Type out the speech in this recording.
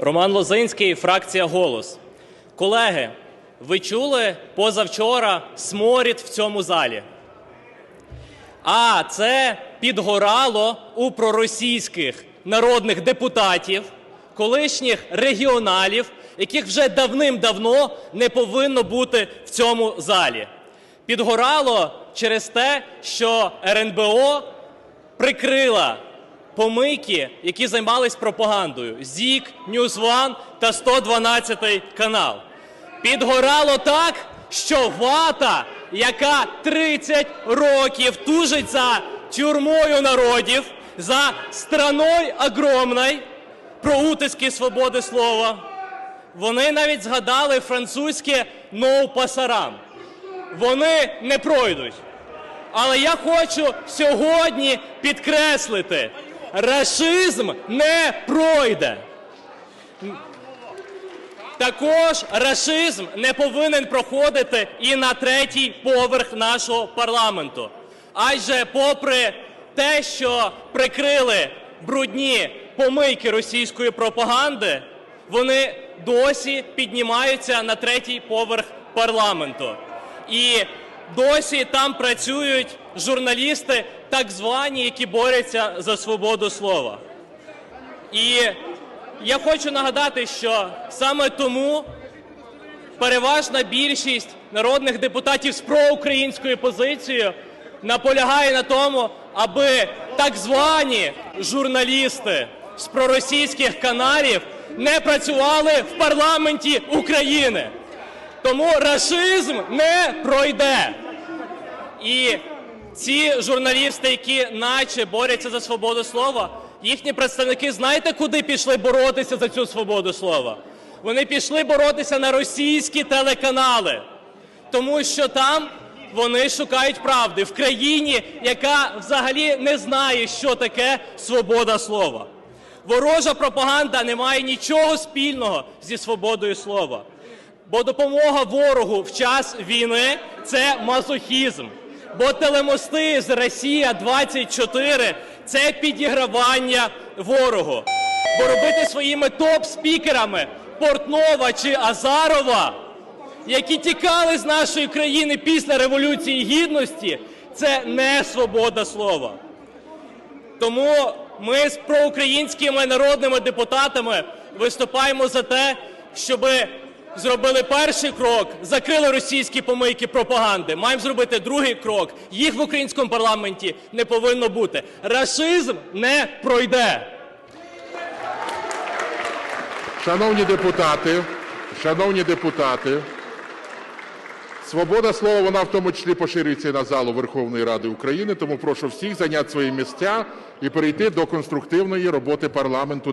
Роман Лозинський, фракція Голос. Колеги, ви чули позавчора сморід в цьому залі? А це підгорало у проросійських народних депутатів, колишніх регіоналів, яких вже давним-давно не повинно бути в цьому залі. Підгорало через те, що РНБО прикрила помийки, які займались пропагандою: ЗІК, Ньюзван та 112 канал. Підгорало так, що вата, яка 30 років тужить за тюрмою народів, за страною огромною, про утиски свободи слова, вони навіть згадали французьке «no пасарам». Вони не пройдуть. Але я хочу сьогодні підкреслити: рашизм не пройде. Також рашизм не повинен проходити і на третій поверх нашого парламенту. Адже, попри те, що прикрили брудні помийки російської пропаганди, вони досі піднімаються на третій поверх парламенту. І досі там працюють журналісти, так звані, які борються за свободу слова. І я хочу нагадати, що саме тому переважна більшість народних депутатів з проукраїнською позицією наполягає на тому, аби так звані журналісти з проросійських каналів не працювали в парламенті України. Тому рашизм не пройде. І ці журналісти, які наче борються за свободу слова, їхні представники знаєте, куди пішли боротися за цю свободу слова? Вони пішли боротися на російські телеканали, тому що там вони шукають правди в країні, яка взагалі не знає, що таке свобода слова. Ворожа пропаганда не має нічого спільного зі свободою слова. Бо допомога ворогу в час війни це мазохізм. Бо телемости з Росія 24 це підігравання ворогу. Бо робити своїми топ-спікерами Портнова чи Азарова, які тікали з нашої країни після Революції Гідності, це не свобода слова. Тому ми з проукраїнськими народними депутатами виступаємо за те, щоб зробили перший крок, закрили російські помийки пропаганди. Маємо зробити другий крок. Їх в українському парламенті не повинно бути. Рашизм не пройде. Шановні депутати, шановні депутати, свобода слова, вона в тому числі поширюється і на залу Верховної Ради України, тому прошу всіх зайняти свої місця і перейти до конструктивної роботи парламенту.